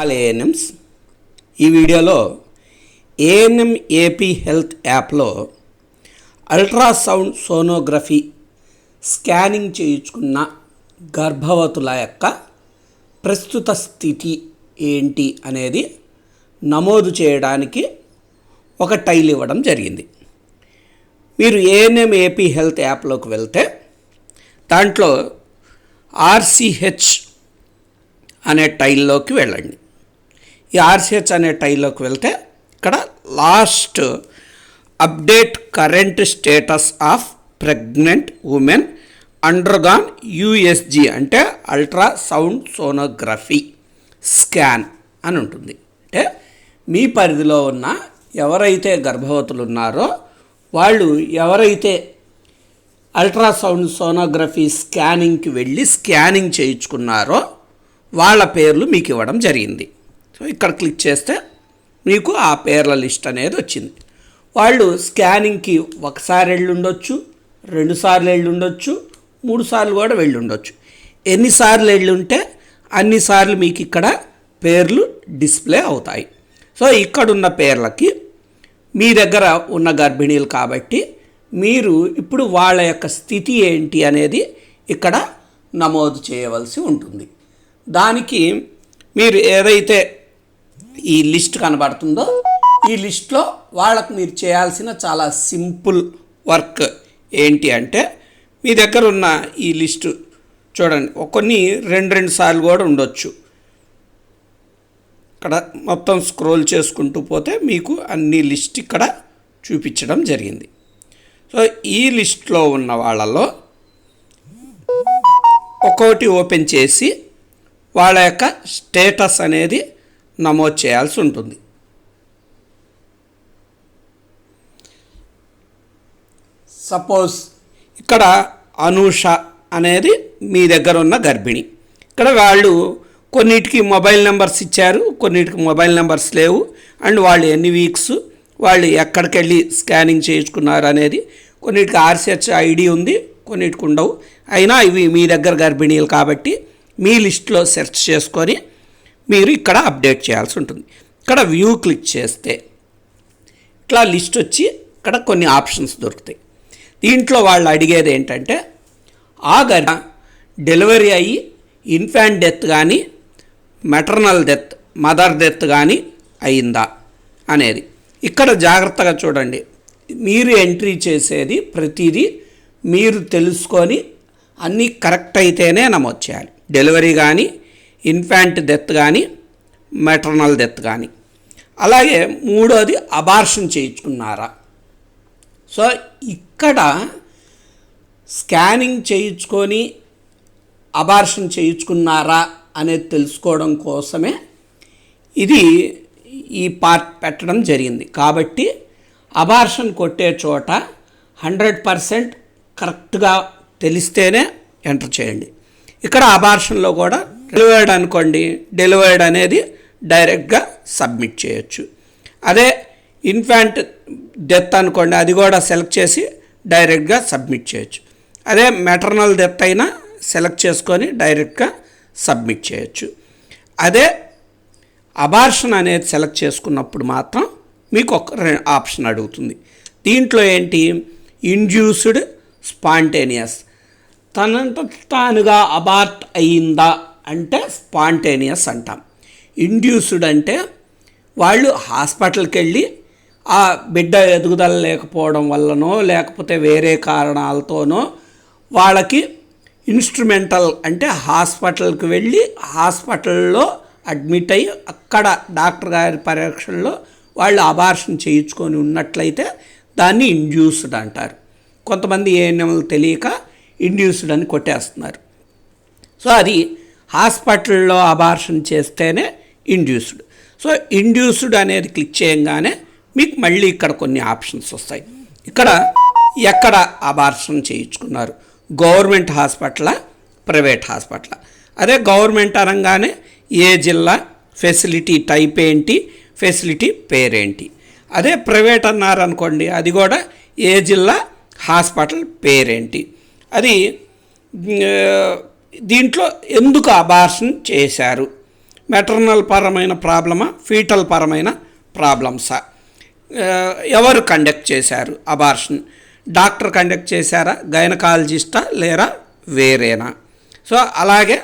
All ANMs ఈ వీడియోలో ANM AP health యాప్లో అల్ట్రాసౌండ్ సోనోగ్రఫీ స్కానింగ్ చేయించుకున్న గర్భవతుల యొక్క ప్రస్తుత స్థితి ఏంటి అనేది నమోదు చేయడానికి ఒక టైల్ ఇవ్వడం జరిగింది. మీరు ఏఎన్ఎం ఏపీ హెల్త్ యాప్లోకి వెళ్తే దాంట్లో ఆర్సిహెచ్ అనే టైల్లోకి వెళ్ళండి. ఈ ఆర్సిహెచ్ అనే టైల్లోకి వెళ్తే ఇక్కడ last update current status of pregnant women undergone USG అంటే అల్ట్రా సౌండ్ సోనోగ్రఫీ స్కాన్ అని ఉంటుంది. అంటే మీ పరిధిలో ఉన్న ఎవరైతే గర్భవతులు ఉన్నారో వాళ్ళు ఎవరైతే అల్ట్రాసౌండ్ సోనోగ్రఫీ స్కానింగ్కి వెళ్ళి స్కానింగ్ చేయించుకున్నారో వాళ్ళ పేర్లు మీకు ఇవ్వడం జరిగింది. సో ఇక్కడ క్లిక్ చేస్తే మీకు ఆ పేర్ల లిస్ట్ అనేది వచ్చింది. వాళ్ళు స్కానింగ్కి ఒకసారి వెళ్ళుండొచ్చు రెండుసార్లు వెళ్ళుండొచ్చు మూడుసార్లు మూడు సార్లు కూడా వెళ్ళుండొచ్చు ఎన్నిసార్లు వెళ్ళుంటే అన్నిసార్లు మీకు ఇక్కడ పేర్లు డిస్ప్లే అవుతాయి. సో ఇక్కడున్న పేర్లకి మీ దగ్గర ఉన్న గర్భిణీలు కాబట్టి మీరు ఇప్పుడు వాళ్ళ యొక్క స్థితి ఏంటి అనేది ఇక్కడ నమోదు చేయవలసి ఉంటుంది. దానికి మీరు ఏదైతే ఈ లిస్ట్ కనబడుతుందో ఈ లిస్ట్లో వాళ్ళకు మీరు చేయాల్సిన చాలా సింపుల్ వర్క్ ఏంటి అంటే మీ దగ్గర ఉన్న ఈ లిస్టు చూడండి. కొన్ని రెండు రెండు సార్లు కూడా ఉండొచ్చు. ఇక్కడ మొత్తం స్క్రోల్ చేసుకుంటూ పోతే మీకు అన్ని లిస్ట్ ఇక్కడ చూపించడం జరిగింది. సో ఈ లిస్ట్లో ఉన్న వాళ్ళలో ఒక్కొక్కటి ఓపెన్ చేసి వాళ్ళ యొక్క స్టేటస్ అనేది నమోదు చేయాల్సి ఉంటుంది. సపోజ్ ఇక్కడ అనూష అనేది మీ దగ్గర ఉన్న గర్భిణి. ఇక్కడ వాళ్ళు కొన్నిటికి మొబైల్ నెంబర్స్ ఇచ్చారు కొన్నిటికి మొబైల్ నెంబర్స్ లేవు. అండ్ వాళ్ళు ఎన్ని వీక్స్ వాళ్ళు ఎక్కడికి వెళ్ళి స్కానింగ్ చేయించుకున్నారు అనేది కొన్నిటికి ఆర్సిహెచ్ ఐడి ఉంది కొన్నిటికి ఉండవు. అయినా ఇవి మీ దగ్గర గర్భిణీలు కాబట్టి మీ లిస్ట్లో సెర్చ్ చేసుకొని మీరు ఇక్కడ అప్డేట్ చేయాల్సి ఉంటుంది. ఇక్కడ వ్యూ క్లిక్ చేస్తే ఇట్లా లిస్ట్ వచ్చి ఇక్కడ కొన్ని ఆప్షన్స్ దొరుకుతాయి. దీంట్లో వాళ్ళు అడిగేది ఏంటంటే ఆగర డెలివరీ అయ్యి ఇన్ఫాంట్ డెత్ కానీ మెటర్నల్ డెత్ మదర్ డెత్ కానీ అయిందా అనేది. ఇక్కడ జాగ్రత్తగా చూడండి. మీరు ఎంట్రీ చేసేది ప్రతిదీ మీరు తెలుసుకొని అన్నీ కరెక్ట్ అయితేనే నమోదు చేయాలి. డెలివరీ కానీ ఇన్ఫాంట్ డెత్ కానీ మెటర్నల్ డెత్ కానీ అలాగే మూడోది అబార్షన్ చేయించుకున్నారా. సో ఇక్కడ స్కానింగ్ చేయించుకొని అబార్షన్ చేయించుకున్నారా అనేది తెలుసుకోవడం కోసమే ఇది ఈ పార్ట్ పెట్టడం జరిగింది. కాబట్టి అబార్షన్ కొట్టే చోట హండ్రెడ్ పర్సెంట్ కరెక్ట్గా తెలిస్తేనే ఎంటర్ చేయండి. ఇక్కడ అబార్షన్లో కూడా డెలివర్డ్ అనుకోండి డెలివర్డ్ అనేది డైరెక్ట్గా సబ్మిట్ చేయొచ్చు. అదే ఇన్ఫాంట్ డెత్ అనుకోండి అది కూడా సెలెక్ట్ చేసి డైరెక్ట్గా సబ్మిట్ చేయొచ్చు. అదే మెటర్నల్ డెత్ అయినా సెలెక్ట్ చేసుకొని డైరెక్ట్గా సబ్మిట్ చేయొచ్చు. అదే అబార్షన్ అనేది సెలెక్ట్ చేసుకున్నప్పుడు మాత్రం మీకు ఒక ఆప్షన్ అడుగుతుంది. దీంట్లో ఏంటి? ఇండ్యూస్డ్ స్పాంటేనియస్ తనంత తానుగా అబార్ట్ అయిందా అంటే స్పాంటేనియస్ అంటాం. ఇండ్యూస్డ్ అంటే వాళ్ళు హాస్పిటల్కి వెళ్ళి ఆ బిడ్డ ఎదుగుదల లేకపోవడం వల్లనో లేకపోతే వేరే కారణాలతోనో వాళ్ళకి ఇన్స్ట్రుమెంటల్ అంటే హాస్పిటల్కి వెళ్ళి హాస్పిటల్లో అడ్మిట్ అయ్యి అక్కడ డాక్టర్ గారి పరీక్షల్లో వాళ్ళు అబార్షన్ చేయించుకొని ఉన్నట్లయితే దాన్ని ఇండ్యూస్డ్ అంటారు. కొంతమంది ఏఎన్ఎంలు తెలియక ఇండ్యూస్డ్ అని కొట్టేస్తున్నారు. సో అది హాస్పిటల్లో అబార్షన్ చేస్తేనే ఇండ్యూస్డ్. సో ఇండ్యూస్డ్ అనేది క్లిక్ చేయంగానే మీకు మళ్ళీ ఇక్కడ కొన్ని ఆప్షన్స్ వస్తాయి. ఇక్కడ ఎక్కడ అబార్షన్ చేయించుకున్నారు? గవర్నమెంట్ హాస్పిటలా? Private hospital? అదే గవర్నమెంట్ అనగానే ఏ జిల్లా? ఫెసిలిటీ టైప్ ఏంటి? ఫెసిలిటీ పేరేంటి? అదే ప్రైవేట్ అన్నారనుకోండి అది కూడా ఏ జిల్లా? హాస్పిటల్ పేరేంటి? అది దీంట్లో ఎందుకు అబార్షన్ చేశారు? మెటర్నల్ పరమైన ప్రాబ్లమా? ఫీటల్ పరమైన ప్రాబ్లమ్సా? ఎవరు కండక్ట్ చేశారు అబార్షన్ డాక్టర్ కండక్ట్ చేశారా? గైనకాలజిస్టా లేరా? వేరేనా? సో అలాగే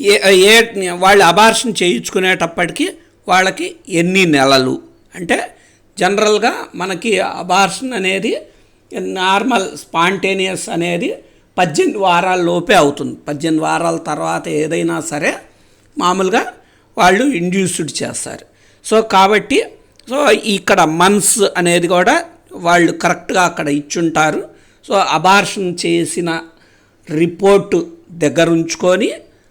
ఏ ఏ వాళ్ళు అబార్షన్ చేయించుకునేటప్పటికీ వాళ్ళకి ఎన్ని నెలలు? అంటే జనరల్గా మనకి అబార్షన్ అనేది నార్మల్ స్పాంటేనియస్ అనేది పద్దెనిమిది వారాల లోపే అవుతుంది. పద్దెనిమిది వారాల తర్వాత ఏదైనా సరే మామూలుగా వాళ్ళు ఇండ్యూస్డ్ చేస్తారు. సో కాబట్టి సో ఇక్కడ మన్స్ అనేది కూడా వాళ్ళు కరెక్ట్గా అక్కడ ఇచ్చుంటారు. సో అబార్షన్ చేసిన రిపోర్టు దగ్గర ఉంచుకొని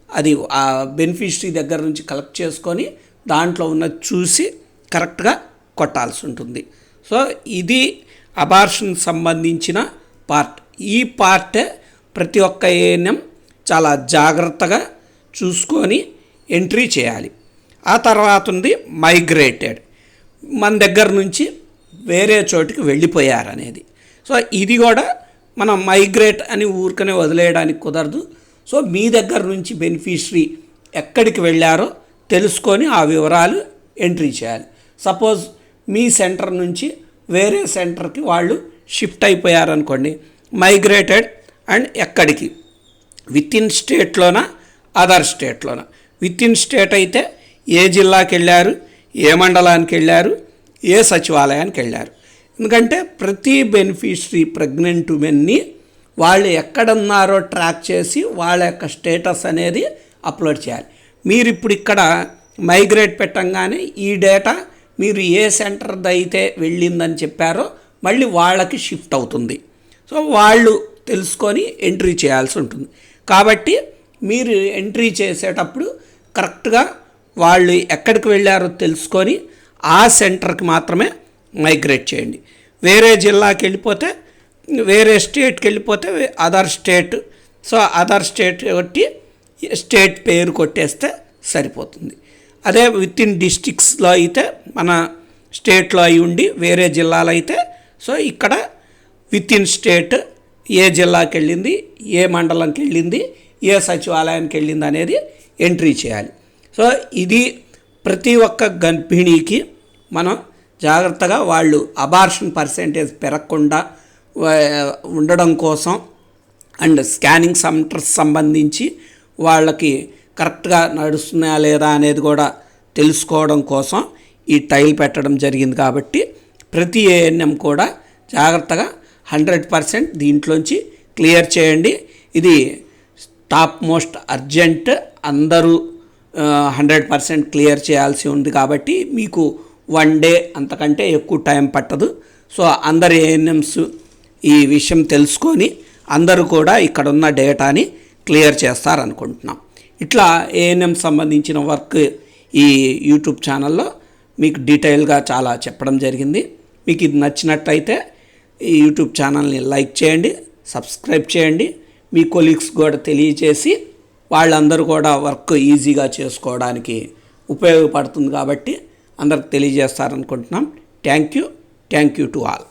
అది ఆ బెనిఫిషరీ దగ్గర నుంచి కలెక్ట్ చేసుకొని దాంట్లో ఉన్నది చూసి కరెక్ట్గా కొట్టాల్సి ఉంటుంది. సో ఇది అబార్షన్ సంబంధించిన పార్ట్. ఈ పార్టే ప్రతి ఒక్క ఏఎన్ఎం చాలా జాగ్రత్తగా చూసుకొని ఎంట్రీ చేయాలి. ఆ తర్వాత ఉంది మైగ్రేటెడ్. మన దగ్గర నుంచి వేరే చోటికి వెళ్ళిపోయారనేది. సో ఇది కూడా మనం మైగ్రేట్ అని ఊరికనే వదిలేయడానికి కుదరదు. సో మీ దగ్గర నుంచి బెనిఫిషరీ ఎక్కడికి వెళ్ళారో తెలుసుకొని ఆ వివరాలు ఎంట్రీ చేయాలి. సపోజ్ మీ సెంటర్ నుంచి వేరే సెంటర్కి వాళ్ళు షిఫ్ట్ అయిపోయారనుకోండి మైగ్రేటెడ్ అండ్ ఎక్కడికి? విత్ ఇన్ స్టేట్లోన అదర్ స్టేట్లోన విత్ ఇన్ స్టేట్ అయితే ఏ జిల్లాకి వెళ్ళారు? ఏ మండలానికి వెళ్ళారు? ఏ సచివాలయానికి వెళ్ళారు? ఎందుకంటే ప్రతి బెనిఫిషరీ ప్రెగ్నెంట్ ఉమెన్ని వాళ్ళు ఎక్కడున్నారో ట్రాక్ చేసి వాళ్ళ యొక్క స్టేటస్ అనేది అప్లోడ్ చేయాలి. మీరు ఇప్పుడు ఇక్కడ మైగ్రేట్ పెట్టంగానే ఈ డేటా మీరు ఏ సెంటర్ అయితే వెళ్ళిందని చెప్పారో మళ్ళీ వాళ్ళకి షిఫ్ట్ అవుతుంది. సో వాళ్ళు తెలుసుకొని ఎంట్రీ చేయాల్సి ఉంటుంది. కాబట్టి మీరు ఎంట్రీ చేసేటప్పుడు కరెక్ట్గా వాళ్ళు ఎక్కడికి వెళ్ళారో తెలుసుకొని ఆ సెంటర్కి మాత్రమే మైగ్రేట్ చేయండి. వేరే జిల్లాకి వెళ్ళిపోతే వేరే స్టేట్కి వెళ్ళిపోతే other state so other state కొట్టి స్టేట్ పేరు కొట్టేస్తే సరిపోతుంది. అదే విత్ ఇన్ డిస్టిక్స్లో అయితే మన స్టేట్లో అయి ఉండి వేరే జిల్లాలో అయితే సో ఇక్కడ విత్ ఇన్ స్టేట్ ఏ జిల్లాకి వెళ్ళింది ఏ మండలంకి వెళ్ళింది ఏ సచివాలయానికి వెళ్ళింది అనేది ఎంట్రీ చేయాలి. సో ఇది ప్రతి ఒక్క గర్భిణీకి మనం జాగ్రత్తగా వాళ్ళు అబార్షన్ పర్సెంటేజ్ పెరగకుండా ఉండడం కోసం అండ్ స్కానింగ్ సెంటర్స్ సంబంధించి వాళ్ళకి కరెక్ట్గా నడుస్తున్నాయా లేదా అనేది కూడా తెలుసుకోవడం కోసం ఈ టైల్ పెట్టడం జరిగింది కాబట్టి ప్రతి ఏఎన్ఎం కూడా జాగ్రత్తగా హండ్రెడ్ పర్సెంట్ దీంట్లోంచి క్లియర్ చేయండి. ఇది టాప్ మోస్ట్ అర్జెంట్ అందరూ హండ్రెడ్ పర్సెంట్ క్లియర్ చేయాల్సి ఉంది కాబట్టి మీకు వన్ డే అంతకంటే ఎక్కువ టైం పట్టదు. సో అందరు ఏఎన్ఎంస్ ఈ విషయం తెలుసుకొని అందరూ కూడా ఇక్కడ ఉన్న డేటాని క్లియర్ చేస్తారనుకుంటున్నాం. ఇట్లా ఏఎన్ఎం సంబంధించిన వర్క్ ఈ యూట్యూబ్ ఛానల్లో మీకు డీటెయిల్గా చాలా చెప్పడం జరిగింది. మీకు ఇది నచ్చినట్టయితే ఈ యూట్యూబ్ ఛానల్ని లైక్ చేయండి సబ్స్క్రైబ్ చేయండి. మీ కొలీగ్స్ కూడా తెలియచేసి వాళ్ళందరూ కూడా వర్క్ ఈజీగా చేసుకోవడానికి ఉపయోగపడుతుంది కాబట్టి అందరికి తెలియజేస్తారనుకుంటున్నాం. Thank you. Thank you to all.